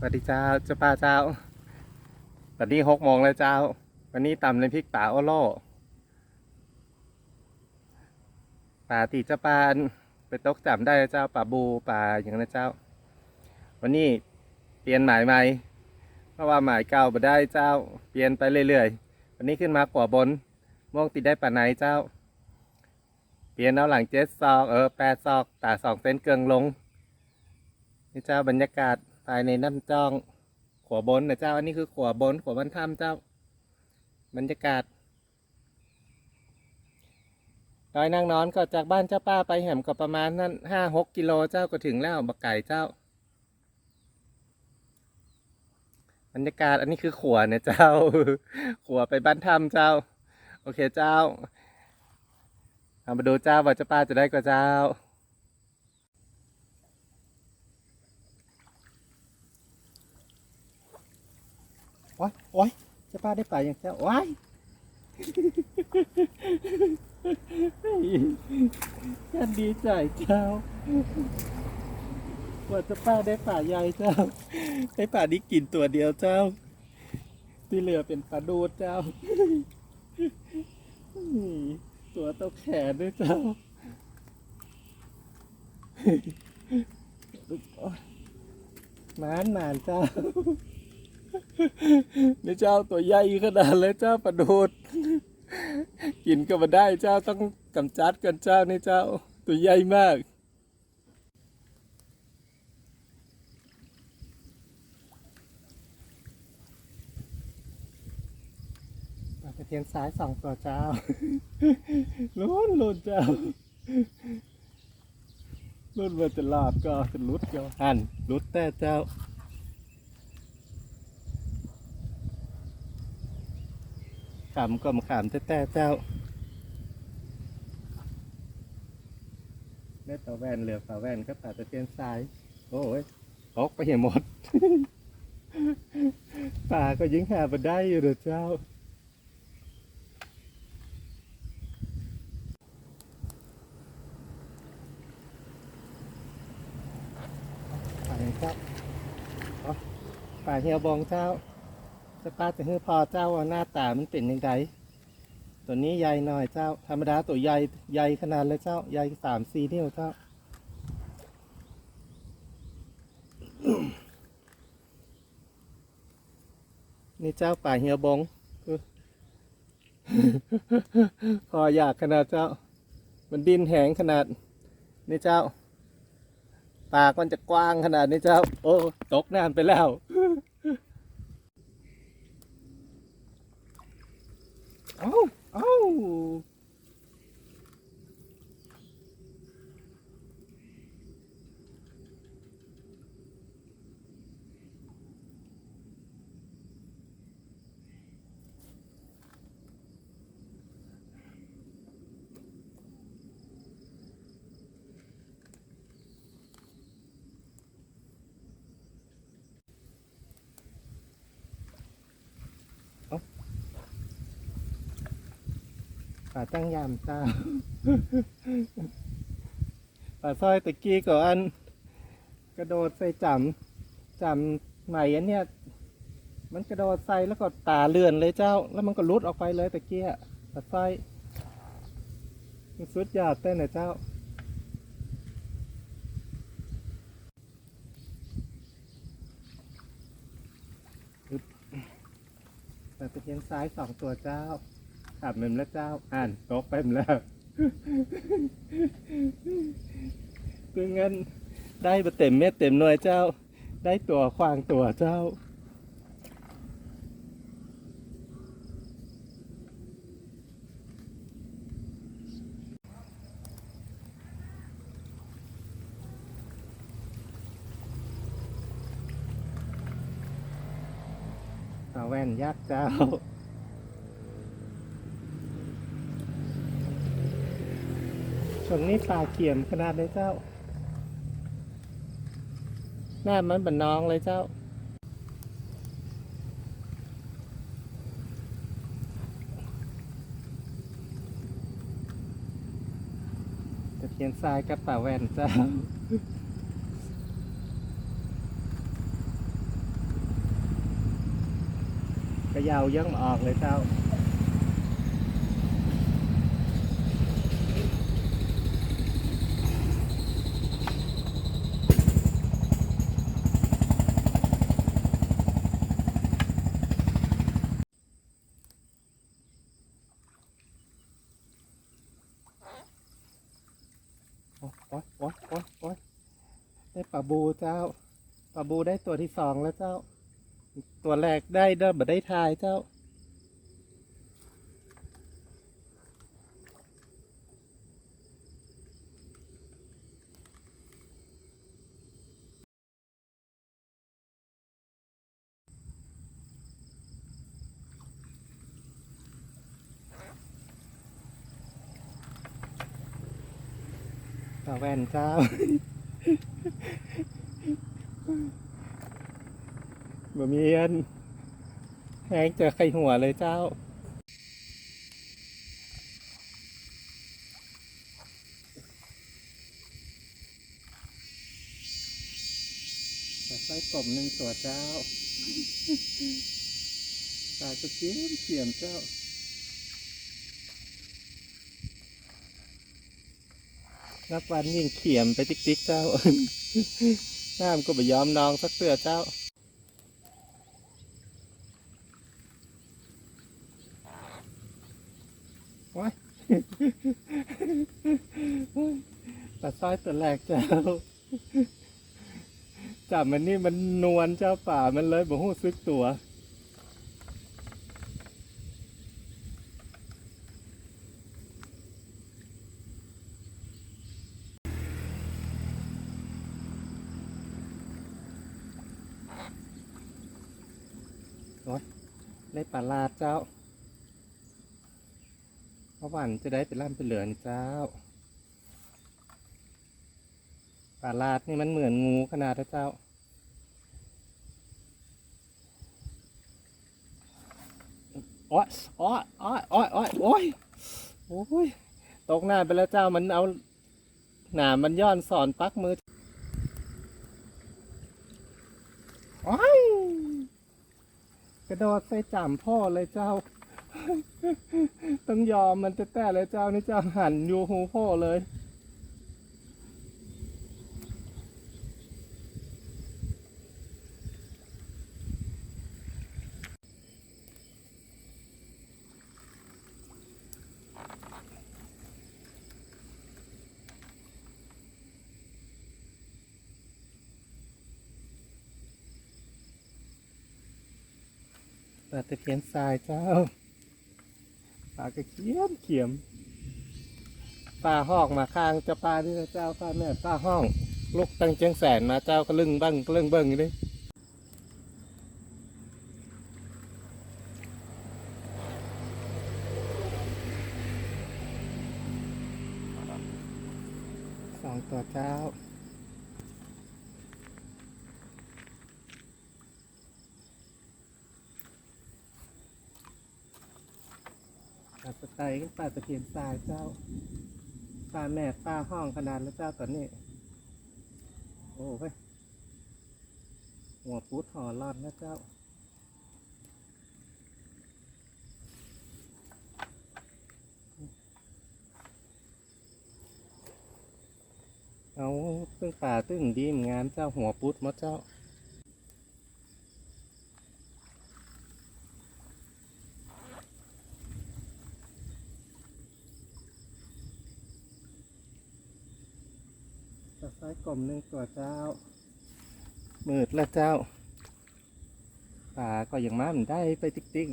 สวัสดีเจ้าเจ้าป้าเจ้าตอนนี้หกโมงแล้วเจ้า วันนี้ตำน้ำพริกป่าโอโลป่าตีเจ้าปานไปตกจับได้เจ้าป่าบูป่าอย่างนั้นเจ้า วันนี้เปลี่ยนหมายใหม่เพราะว่าหมายเก่าบ่ได้เจ้า เปลี่ยนไปเรื่อยๆ วันนี้ขึ้นมาขวาบนม่วงติดได้ป่าไหนเจ้า เปลี่ยนเอาหลังเจ็ดซอกเออแปดซอกตาสองเส้นเกิงลงนี่เจ้าบรรยากาศ ภายในน้ำจองขวบนนะเจ้า อันนี้คือขวบนขวาบนถ้ำเจ้า บรรยากาศดอยนางนอนก็จากบ้านเจ้าป้าไปแหมก็ประมาณนั้นห้าหกกิโลเจ้าก็ถึงแล้วบักไก่เจ้า บรรยากาศอันนี้คือขวเนี่ยเจ้าขวไปบ้านถ้ำเจ้า โอเคเจ้าเอามาดูเจ้าว่าเจ้าป้าจะได้กว่าเจ้า โอ้ยโอ้ยเจ้าป้าได้ป่าอย่างเจ้าว้ายฉันดีใจเจ้าว่าเจ้าป้าได้ป่าใหญ่เจ้า ได้ป่านี้กินตัวเดียวเจ้า ที่เหลือเป็นปลาดูดเจ้า ตัวเต้าแขนด้วยเจ้าหมานหมานเจ้า นี่เจ้าตัวใหญ่ขนาดเลยเจ้าประดูดกินก็มาได้เจ้าต้องกำจัดกันเจ้านี่เจ้าตัวใหญ่มากปลาตะเพียนซ้ายสองตัวเจ้าลุ้นลุ้นเจ้าลุ้นว่าจะรอดก็จะลุดก็หันลุดแต่เจ้า ขำก็มาขำแต่แต่เจ้าได้ต่อแว่นเหลือฝาแว่นก็ตัดตะเพียนซ้าย โอ้ยตกไปเห็นหมดป่าก็ยิงหาไปได้อยู่เด้อเจ้าป่าอย่างเจ้าอ๋อป่าเฮียบองเจ้า จะป้าจะให้พอเจ้าว่าหน้าตามันเป็นยังไงตัวนี้ใหญ่หน่อยเจ้า ธรรมดาตัวใหญ่ใหญ่ขนาดเลยเจ้าใหญ่สามสี่นิ้วเจ้านี่เจ้าป่าเฮียบงคออยากขนาดเจ้า มันดินแหงขนาด นี่เจ้า ปากมันจะกว้างขนาดนี้เจ้า โอ้ ตกน้ำไปแล้ว เอ้าเอ้า ป่าตั้งยามเจ้าป่าซอยตะกี้ก่อนกระโดดใส่จำจำใหม่อันเนี้ยมันกระโดดใส่แล้วก็ตาเลื่อนเลยเจ้า แล้วมันก็ลุดออกไปเลยตะกี้ป่าซอยมันสุดยอดเต้นนะเจ้าแต่ตะเพียนซ้ายสองตัวเจ้า ขับเมมแล้วเจ้าอ่านตกไปมแล้วคือเงินได้มาเต็มเม็ดเต็มหน่วยเจ้า ได้ตัวควางตัวเจ้าเอาแว่นยักษ์เจ้า ช่วงนี้ป่าเกี่ยมขนาดเลยเจ้า หน้ามันเป็นน้องเลยเจ้า จะเขียนทรายกับป่าแว่นเจ้าก็ยาวยังออกเลยเจ้าาบูเจ้าปลาบูได้ตัวที่สองแล้วเจ้า ตัวแรกได้เดิมบ่ได้ทายเจ้า ตาแว่นเจ้า บะเมียนแห้งเจอไข่หัวเลยเจ้าไส้กลมหนึ่งตัวเจ้าตาจะเสียมเสียมเจ้า นับวันยิ่งเขียมไปติ๊กติ๊กเจ้าน้ำก็ไปยอมนองสักเตือเจ้าว้ายปลาสร้อยตัวแรกเจ้าจับมันนี่มันนวลเจ้าป่ามันเลยบ่หู้ซึกตัว ได้ปลาลาดเจ้าเพราะวันจะได้เป็นล่ำเป็นเหลือนี่เจ้าปลาลาดนี่มันเหมือนงูขนาดนะเจ้าโอ้ยโอ้ยโอ้ยโอ้ยโอ้ยโอ้ยโอ้ยตกหน้าไปแล้วเจ้ามันเอาหนามันย้อนสอนปักมือโอ้ย กระโดดใส่จ่ำพ่อเลยเจ้า ต้องยอมมันแต่แต่เลยเจ้านี่เจ้าหันอยู่หูพ่อเลย ปลาตะเพียนทรายเจ้าปลากระเขียมเขียมปลาหอกมาข้างเจ้าปลาที่เจ้าปลาแม่ปลาห้อง ลูกตั้งเจียงแสนมาเจ้าก็ลึงบ้างก็ลึงเบิ้งอยู่ดิสองตัวเจ้า ปลาสไตล์กับปลาตะเพียนทรายเจ้าปลาแม่ปลาห้องขนาดแล้วเจ้าตอนนี้ โอ้เว้ยหัวพุดห่อรอดนะเจ้าเอาตึ้งป่าตึ้งดีมงามเจ้าหัวพุดมดเจ้า ตะไคร้กลมหนึ่งตัวเจ้ามืดแล้วเจ้าป่าก็อยังมามันได้ไปติ๊กติ๊ก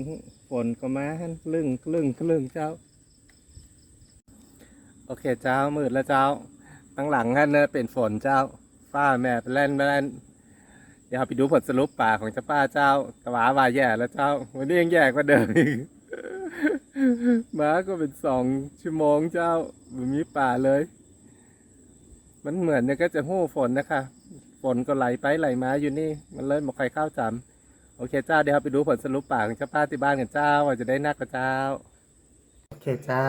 ฝนก็มาฮันคลึ่งคลึ่งคลึ่งเจ้า โอเคเจ้ามืดแล้วเจ้าตั้งหลังฮันเนะเป็นฝนเจ้าฟ้าแม่ไปเล่นไปเล่นเดี๋ยวไปดูผลสรุปป่าของเจ้าป้าเจ้ากระวาว่าแย่แล้วเจ้า วันนี้ยังแย่กว่าเดิมอีกมาก็เป็นสองชั่วโมงเจ้าไม่มีป่าเลย มันเหมือนเนี่ยก็จะหู้ฝนนะคะ ฝนก็ไหลไปไหลมาอยู่นี่ มันเลยหมกไข่ข้าวจำโอเคเจ้าเดี๋ยวไปดูผลสรุปป่าของเจ้าป้าที่บ้านกันเจ้าว่าจะได้นักกับเจ้า โอเคเจ้า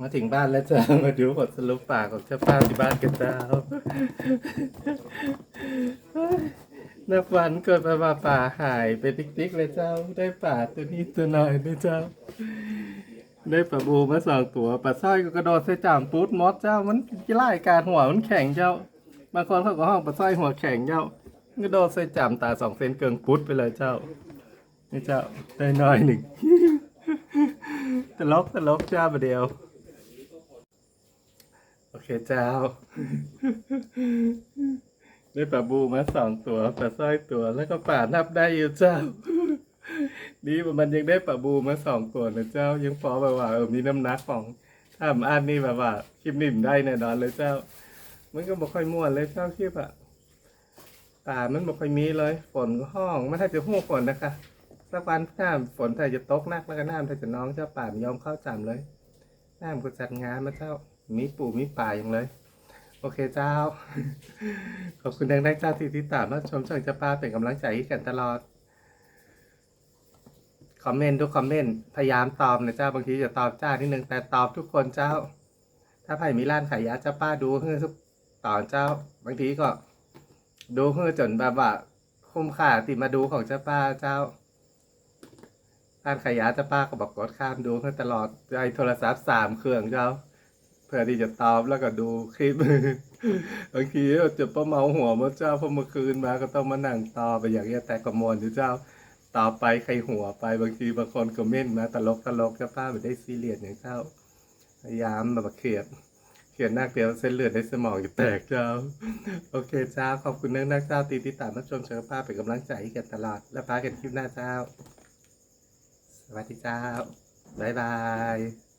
มาถึงบ้านแล้วเจ้ามาดูผลสรุปป่าของเจ้าป้าที่บ้านกันเจ้านับวันเกิดมาว่าป่าหายไปติ๊กๆเลยเจ้า ได้ป่าตัวนี้ตัวหน่อยเลยเจ้า ได้ปลาบูมาสองตัวปลาสร้อยก็กระโดดใส่จามปุ๊ดมอสเจ้ามันไล่การหัวมันแข็งเจ้าบางคนเขาก็ห้องปลาสร้อยหัวแข็งเจ้ากระโดดใส่จามตาสองเซนเกิงปุ๊ดไปเลยเจ้านี่เจ้าได้น้อยหนึ่งตลกตลกเจ้าประเดียว โอเคเจ้า ได้ปลาบูมาสองตัวปลาสร้อยตัวแล้วก็ป่านับได้อยู่เจ้า ดีว่มันยังได้ปลาบูมาสองตัวนะเจ้า ยังพอแบบว่าเออมีน้ำหนักของถ้ามันอันนี้แบบว่า คลิปนิ่มได้แน่นอนเลยเจ้า มันก็บ่ค่อยม่วนเลยเจ้าคลิปอะป่ามันบ่ค่อยมีเลยฝนก็ห้องไม่ถ้าจะหู้ฝนนะคะสักวันน้ำฝนถ้าจะตกหนักแล้วก็น้ำถ้าจะน้องเจ้าป่าไม่ยอมเข้าจำเลยน้ำก็จัดงานมาเจ้ามีปู่มีป่าอย่างเลย โอเคเจ้า ขอบคุณดังๆเจ้าที่ติดตามและชมช่องจะป้าเป็นกำลังใจให้กันตลอด คอมเมนต์ทุกคอมเมนต์พยายามตอบนะเจ้าบางทีจะตอบจ้านิดนึงแต่ตอบทุกคนเจ้า ถ้าไผ่มีร้านขายยาเจ้าป้าดูเพื่อทุกตอนเจ้า บางทีก็ ดูเพื่อจนแบบว่าคุ้มค่าติมาดูของเจ้าป้าเจ้าร้านขายยาเจ้าป้าก็บอกกดข้ามดูเพื่อตลอดไอ้โทรศัพท์สามเครื่องเจ้าเพื่อที่จะตอบแล้วก็ดูคลิปบางทีจะประเมาหัวมาเจ้าพอเมื่อคืนมาก็ต้องมานั่งตอบไปอย่างเงี้ยแต่ก็มวนอยู่เจ้า ต่อไปใครหัวไปบางทีบางคนคอมเมนต์มาตลกตลกเจ้าป้าไม่ได้ซีเรียสอย่างเจ้าพยายามแบบเครียดเขียนนักเดียวเส้นเลือดในสมองจะแตกเจ้า โอเคเจ้าขอบคุณนักนักเจ้าตีที่ตามรับชมเชิญป้าเป็นกำลังใจให้กันตลอด และป้ากันคลิปหน้าเจ้า สวัสดีเจ้า บ๊ายบาย